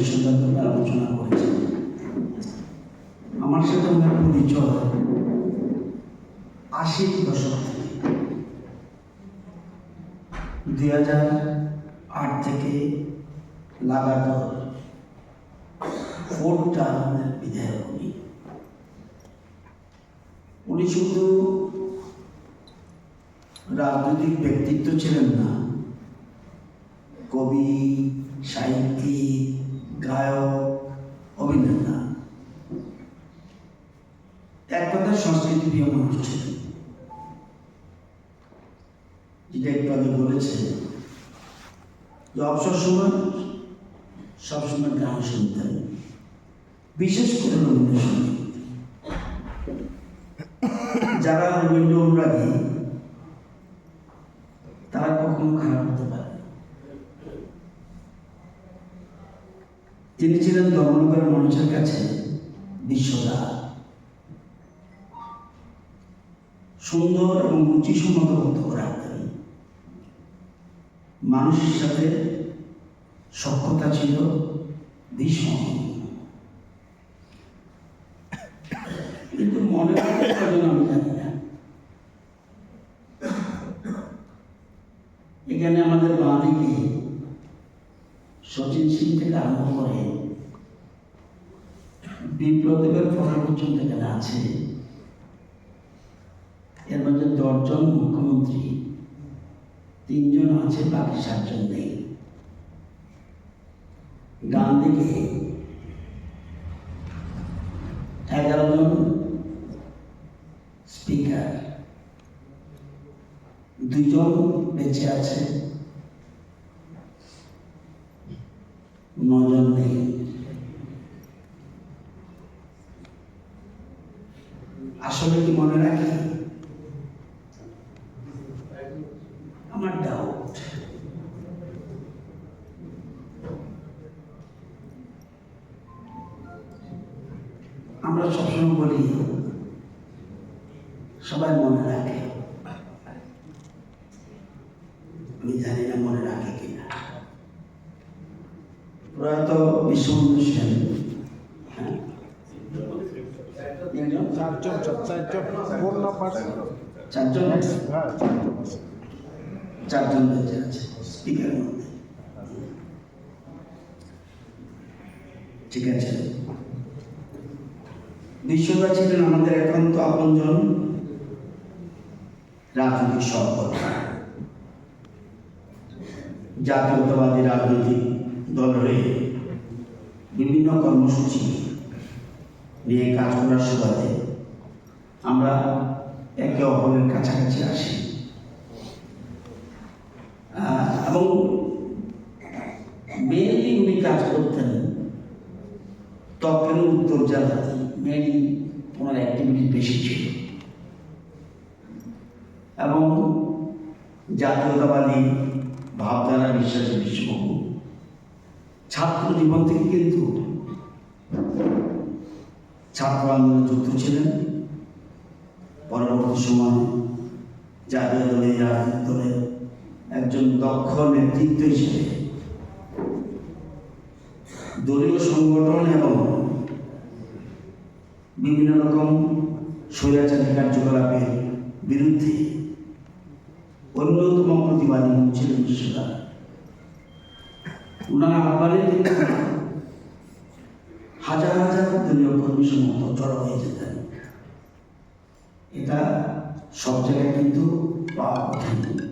আলোচনা করেছেন আমার সাথে ওনার পরিচয় দশক দুই হাজার আট থেকে লাগাতার ফোর টার্মের বিধায়ক উনি উনি শুধু রাজনৈতিক ব্যক্তিত্ব ছিলেন না, কবি প্রিয় মানুষ ছিলেন যেটা একটু আগে যে অবসর সময় সবসময় গান শুনতেন বিশেষ করে রবীন্দ্রসঙ্গীত যারা রবীন্দ্র অনুরাগী, তারা কখনো খারাপ হতে পারে তিনি ছিলেন ধর্মনগরের মানুষের কাছে বিশ্বদা। সুন্দর এবং রুচিসম্মত বক্তব্য রাখতেন মানুষের সাথে সক্ষতা ছিল ভীষণ কিন্তু মনে রাখতে আমি জানি না। এখানে আমাদের বাঁদিকে সচিন সিং থেকে আরম্ভ করে বিপ্লবের ফটো পর্যন্ত এখানে আছে। এর মধ্যে দশজন মুখ্যমন্ত্রী, তিনজন আছে, বাকি সাতজন নেই। ডান দিকে এগারো জন স্পিকার দুজন বেঁচে আছে, নজন নেই। আসলে কি মনে রাখি? ডাউট আমরা সবসময় বলি সবাই মনে রাখে। আমি জানি না মনে রাখে কিনা। প্রয়াত বিশ্ববন্ধু সেন? চারজন চারজন নাম্বার চারজন হ্যাঁ চারজন চারজন বেঁচে আছে স্পিকারের মধ্যে। ঠিক আছে? বিশ্বদা ছিলেন আমাদের একান্ত আপনজন রাজনৈতিক সহকর্মী জাতীয়তাবাদী রাজনৈতিক দল হয়ে বিভিন্ন কর্মসূচি নিয়ে কাজ করার সুবাদে আমরা একে অপরের কাছাকাছি আসি। এবং মেনলি উনি কাজ করতেন তখন উত্তর জেলাতে মেনলি ওনার অ্যাক্টিভিটি বেশি ছিল। এবং জাতীয়তাবাদী ভাবধারা বিশ্বাসী বিশ্ববাবু ছাত্র জীবন থেকে কিন্তু ছাত্র আন্দোলনে যুক্ত ছিলেন। পরবর্তী সময় জাতীয় দলের রাজনৈতিক দলের একজন দক্ষ নেতৃত্ব হিসেবে। দলীয় সংগঠন এবং বিভিন্ন রকম স্বৈরাচারী কার্যকলাপের বিরুদ্ধে অন্যতম প্রতিবাদী ছিলেন বিশ্বদা। ওনার আহ্বানে হাজার হাজার দলীয় কর্মী সমর্থক জড়ো হয়ে যেতেন এটা সব জায়গায় কিন্তু পাওয়া কঠিন।